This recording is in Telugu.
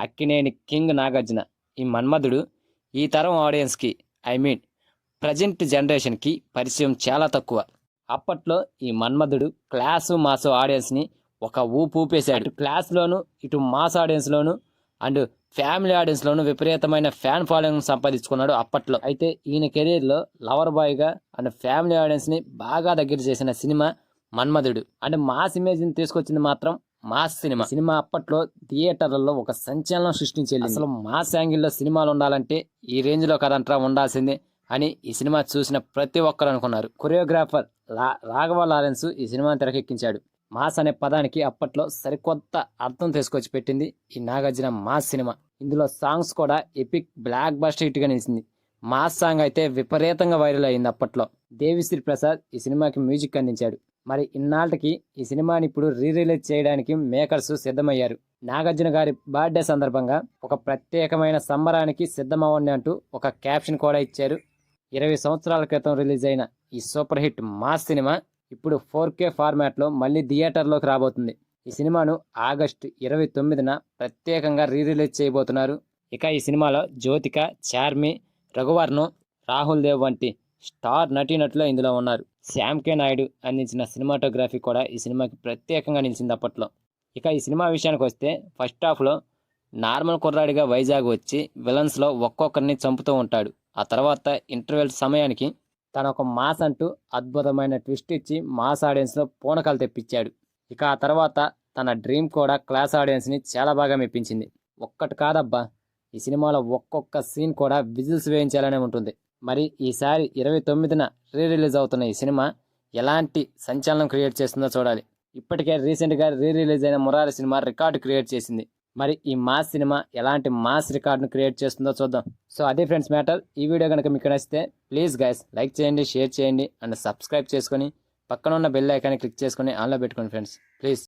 అక్కినేని కింగ్ నాగార్జున. ఈ మన్మధుడు ఈ తరం ఆడియన్స్కి ఐ మీన్ ప్రజెంట్ జనరేషన్కి పరిచయం చాలా తక్కువ. అప్పట్లో ఈ మన్మధుడు క్లాసు మాసు ఆడియన్స్ని ఒక ఊపు ఊపేశాడు. ఇటు క్లాస్లోను ఇటు మాస్ ఆడియన్స్లోను అండ్ ఫ్యామిలీ ఆడియన్స్లోను విపరీతమైన ఫ్యాన్ ఫాలోయింగ్ సంపాదించుకున్నాడు అప్పట్లో. అయితే ఈయన కెరీర్లో లవర్ బాయ్గా అండ్ ఫ్యామిలీ ఆడియన్స్ని బాగా దగ్గర చేసిన సినిమా మన్మధుడు. అండ్ మాస్ ఇమేజ్ని తీసుకొచ్చింది మాత్రం మాస్ సినిమా. సినిమా అప్పట్లో థియేటర్లలో ఒక సంచలనం సృష్టించేది. అసలు మాస్ యాంగిల్లో సినిమాలు ఉండాలంటే ఈ రేంజ్లో కదంట్రా ఉండాల్సిందే అని ఈ సినిమా చూసిన ప్రతి ఒక్కరు అనుకున్నారు. కొరియోగ్రాఫర్ లా రాఘవ లారెన్స్ ఈ సినిమాని తెరకెక్కించాడు. మాస్ అనే పదానికి అప్పట్లో సరికొత్త అర్థం తీసుకొచ్చి పెట్టింది ఈ నాగార్జున మాస్ సినిమా. ఇందులో సాంగ్స్ కూడా ఎపిక్ బ్లాక్ బస్టర్ హిట్గా నిలిచింది. మాస్ సాంగ్ అయితే విపరీతంగా వైరల్ అయింది అప్పట్లో. దేవిశ్రీ ప్రసాద్ ఈ సినిమాకి మ్యూజిక్ అందించాడు. మరి ఇన్నాళ్ళకి ఈ సినిమాని ఇప్పుడు రీ రిలీజ్ చేయడానికి మేకర్స్ సిద్ధమయ్యారు. నాగార్జున గారి బర్త్డే సందర్భంగా ఒక ప్రత్యేకమైన సంబరానికి సిద్ధమవ్వండి అంటూ ఒక క్యాప్షన్ కూడా ఇచ్చారు. ఇరవై సంవత్సరాల క్రితం రిలీజ్ అయిన ఈ సూపర్ హిట్ మాస్ సినిమా ఇప్పుడు ఫోర్ కే ఫార్మాట్లో మళ్ళీ థియేటర్లోకి రాబోతుంది. ఈ సినిమాను ఆగస్టు ఇరవై తొమ్మిదిన ప్రత్యేకంగా రీ రిలీజ్ చేయబోతున్నారు. ఇక ఈ సినిమాలో జ్యోతిక చార్మి రఘువర్ను రాహుల్ దేవ్ వంటి స్టార్ నటీనటులు ఇందులో ఉన్నారు. శ్యామ్ కే నాయుడు అందించిన సినిమాటోగ్రఫీ కూడా ఈ సినిమాకి ప్రత్యేకంగా నిలిచింది అప్పట్లో. ఇక ఈ సినిమా విషయానికి వస్తే ఫస్ట్ హాఫ్లో నార్మల్ కుర్రాడిగా వైజాగ్ వచ్చి విలన్స్లో ఒక్కొక్కరిని చంపుతూ ఉంటాడు. ఆ తర్వాత ఇంటర్వెల్ సమయానికి తన ఒక మాస్ అంటూ అద్భుతమైన ట్విస్ట్ ఇచ్చి మాస్ ఆడియన్స్లో పూనకాలు తెప్పించాడు. ఇక ఆ తర్వాత తన డ్రీమ్ కూడా క్లాస్ ఆడియన్స్ని చాలా బాగా మెప్పించింది. ఒక్కటి కాదబ్బా ఈ సినిమాలో ఒక్కొక్క సీన్ కూడా విజిల్స్ వేయించాలనే ఉంటుంది. మరి ఈసారి ఇరవై తొమ్మిదిన రీ రిలీజ్ అవుతున్న ఈ సినిమా ఎలాంటి సంచలనం క్రియేట్ చేస్తుందో చూడాలి. ఇప్పటికే రీసెంట్గా రీ రిలీజ్ అయిన మురారి సినిమా రికార్డు క్రియేట్ చేసింది. మరి ఈ మాస్ సినిమా ఎలాంటి మాస్ రికార్డును క్రియేట్ చేస్తుందో చూద్దాం. సో అదే ఫ్రెండ్స్ మ్యాటర్ ఈ వీడియో కనుక మీకు నచ్చితే ప్లీజ్ గైస్ లైక్ చేయండి షేర్ చేయండి అండ్ సబ్స్క్రైబ్ చేసుకొని పక్కన ఉన్న బెల్ ఐకాన్ని క్లిక్ చేసుకొని ఆన్లో పెట్టుకోండి ఫ్రెండ్స్. ప్లీజ్.